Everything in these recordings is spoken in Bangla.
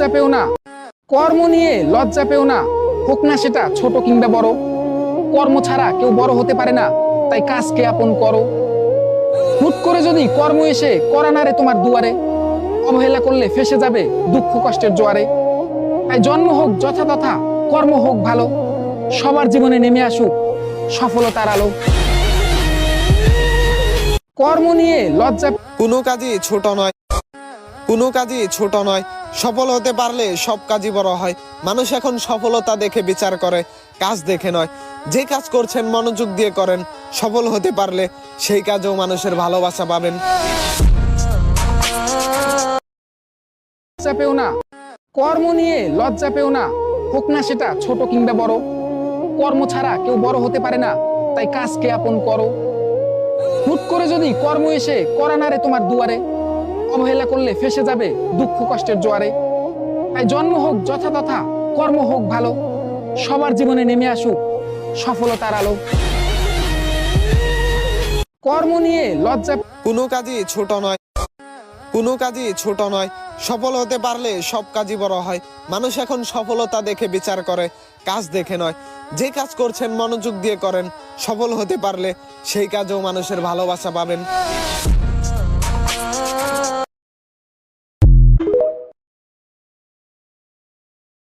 লজ্জা পেও না। কর্ম নিয়ে লজ্জা পেও না। হোক না সেটা ছোট কিংবা বড়। কর্ম ছাড়া কেউ বড় হতে পারে না। তাই কাজকে আপন করো। হুট করে যদি কর্ম এসে করা না রে তোমার দুয়ারে, অবহেলা করলে ফেসে যাবে দুঃখ কষ্টের জোয়ারে। তাই জন্ম হোক যথাযথা, কর্ম হোক ভালো। সবার জীবনে নেমে আসুক সফলতার আলো। কর্ম নিয়ে লজ্জা কোনো কাজই ছোট নয়। কোনো কাজই ছোট নয়। সফল হতে পারলে সব কাজই বড় হয়। মানুষ এখন সফলতা দেখে বিচার করে, কাজ দেখে নয়। যে কাজ করছেন, মনোযোগ দিয়ে করেন, সফল হতে পারলে সেই কাজেও মানুষের ভালোবাসা পাবেন। কর্ম নিয়ে লজ্জা পেও না। হোক না সেটা, ছোট কিংবা বড়। কর্ম ছাড়া কেউ বড় হতে পারে না। তাই কাজকে আপন করো। হুট করে যদি কর্ম এসে করা না রে তোমার দুয়ারে অবহেলা করলে ফেসে যাবে দুঃখ কষ্টের জোয়ারে। তাই জন্ম হোক যথাতথা কর্ম হোক ভালো, সবার জীবনে নেমে আসুক সফলতার আলো। কর্ম নিয়ে লজ্জা কোনো কাজই ছোট নয়। কোনো কাজই ছোট নয়। সফল হতে পারলে সব কাজই বড় হয়। মানুষ এখন সফলতা দেখে বিচার করে, কাজ দেখে নয়। যে কাজ করছেন মনোযোগ দিয়ে করেন। সফল হতে পারলে সেই কাজেও মানুষের ভালোবাসা পাবেন।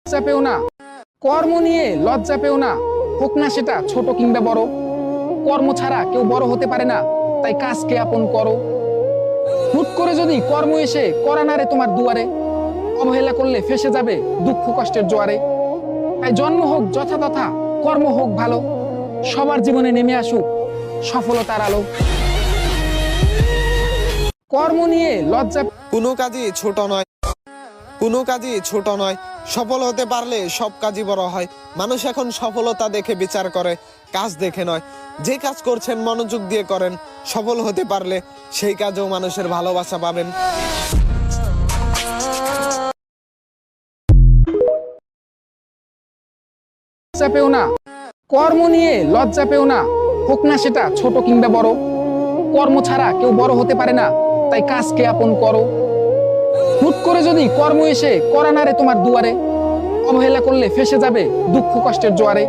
লজ্জা পেও না। কর্ম নিয়ে লজ্জা পেও না। হোক না সেটা ছোট কিংবা বড়। কর্ম ছাড়া কেউ বড় হতে পারে না। তাই কাজকে আপন করো। হুট করে যদি কর্ম এসে করা না রে তোমার দুয়ারে, অবহেলা করলে ফেসে যাবে দুঃখ কষ্টের জোয়ারে। তাই জন্ম হোক যথাতথা কর্ম হোক ভালো। সবার জীবনে নেমে আসুক সফলতার আলো। কর্ম নিয়ে লজ্জা কোনো কাজই ছোট নয়। কোনো কাজই ছোট নয়। সফল হতে পারলে সব কাজই বড় হয়। মানুষ এখন সফলতা দেখে বিচার করে, কাজ দেখে নয়। যে কাজ করছেন, মনোযোগ দিয়ে করেন, সফল হতে পারলে সেই কাজেও মানুষের ভালোবাসা পাবেন। লজ্জা পেও না। কর্ম নিয়ে লজ্জা পেও না। হোক না সেটা, ছোট কিংবা বড়। কর্ম ছাড়া কেউ বড় হতে পারে না। তাই কাজকে আপন করো। হুট করে যদি কর্ম এসে করা না তোমার দুয়ারে, অবহেলা করলে ফেসে যাবে দুঃখ কষ্টের জোয়ারে।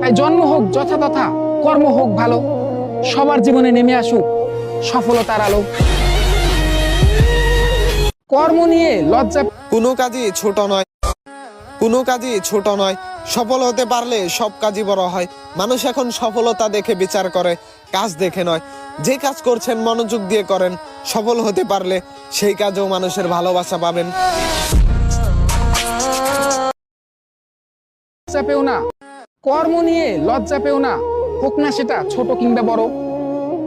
তাই জন্ম হোক যথাতথা, কর্ম হোক ভালো, সবার জীবনে নেমে আসুক সফলতার আলো। কর্ম নিয়ে লজ্জা কোনো কাজই ছোট নয়। কোনো কাজই ছোট নয়। সফল হতে পারলে সব কাজই বড় হয়। মানুষ এখন সফলতা দেখে বিচার করে। কাজ দেখে নয়। যে কাজ করছেন, মনোযোগ দিয়ে করেন, সফল হতে পারলে সেই কাজেও মানুষের ভালোবাসা পাবেন। কর্ম নিয়ে লজ্জা পেও না। হোক না সেটা ছোট কিংবা বড়।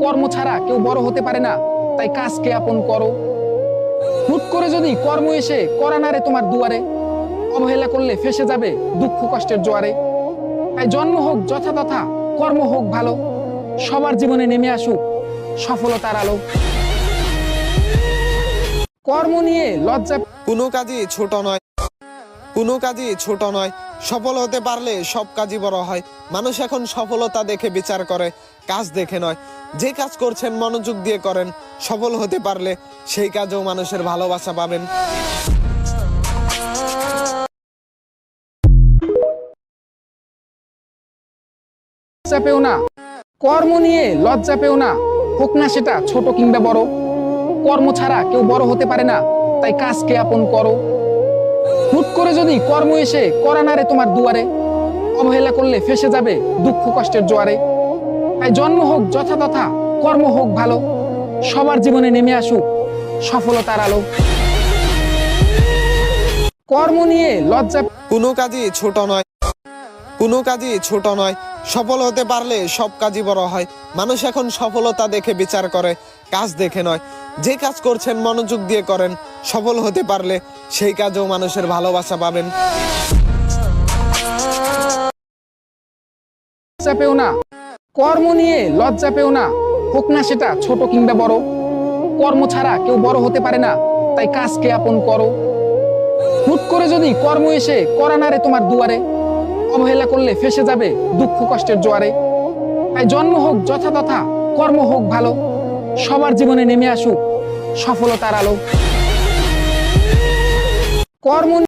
কর্ম ছাড়া কেউ বড় হতে পারে না। তাই কাজকে আপন করো। হুট করে যদি কর্ম এসে করা না রে তোমার দুয়ারে, অবহেলা করলে ফেসে যাবে দুঃখ কষ্টের জোয়ারে। তাই জন্ম হোক যথাতথা কর্ম হোক ভালো। সবার জীবনে নেমে আসুক সফলতার আলো। কর্ম নিয়ে লজ্জা কোনো কাজই ছোট নয়। কোনো কাজই ছোট নয়। সফল হতে পারলে সব কাজই বড় হয়। মানুষ এখন সফলতা দেখে বিচার করে কাজ দেখে নয়। যে কাজ করছেন মনোযোগ দিয়ে করেন। সফল হতে পারলে সেই কাজেও মানুষের ভালোবাসা পাবেন। পেও না। কর্ম নিয়ে লজ্জা পেও না। হোক না সেটা, ছোট কিংবা বড়। কর্ম ছাড়া কেউ বড় হতে পারে না, তাই কাজকে আপন করো। হুট করে যদি কর্ম এসে করা না রে তোমার দুয়ারে, অবহেলা করলে ফেসে যাবে দুঃখ কষ্টের জোয়ারে। তাই জন্ম হোক যথাতথা কর্ম হোক ভালো, সবার জীবনে নেমে আসুক সফলতার আলো। কর্ম নিয়ে লজ্জা কোনো কাজই ছোট নয়। কোনো কাজই ছোট নয়। সফল হতে পারলে সব কাজই বড় হয়। মানুষ এখন সফলতা দেখে বিচার করে, কাজ দেখে নয়। যে কাজ করছেন, মনোযোগ দিয়ে করেন। সফল হতে পারলে সেই কাজেও মানুষের ভালোবাসা পাবেন। না। কর্ম নিয়ে লজ্জা পেও না। হোক না সেটা ছোট কিংবা বড়। কর্ম ছাড়া কেউ বড় হতে পারে না। তাই কাজকে আপন করো। হুট করে যদি কর্ম এসে করা না রে তোমার দুয়ারে অবহেলা করলে ফেসে যাবে দুঃখ কষ্টের জোয়ারে। তাই জন্ম হোক যথাযথা, কর্ম হোক ভালো, সবার জীবনে নেমে আসুক সফলতার আলো। কর্ম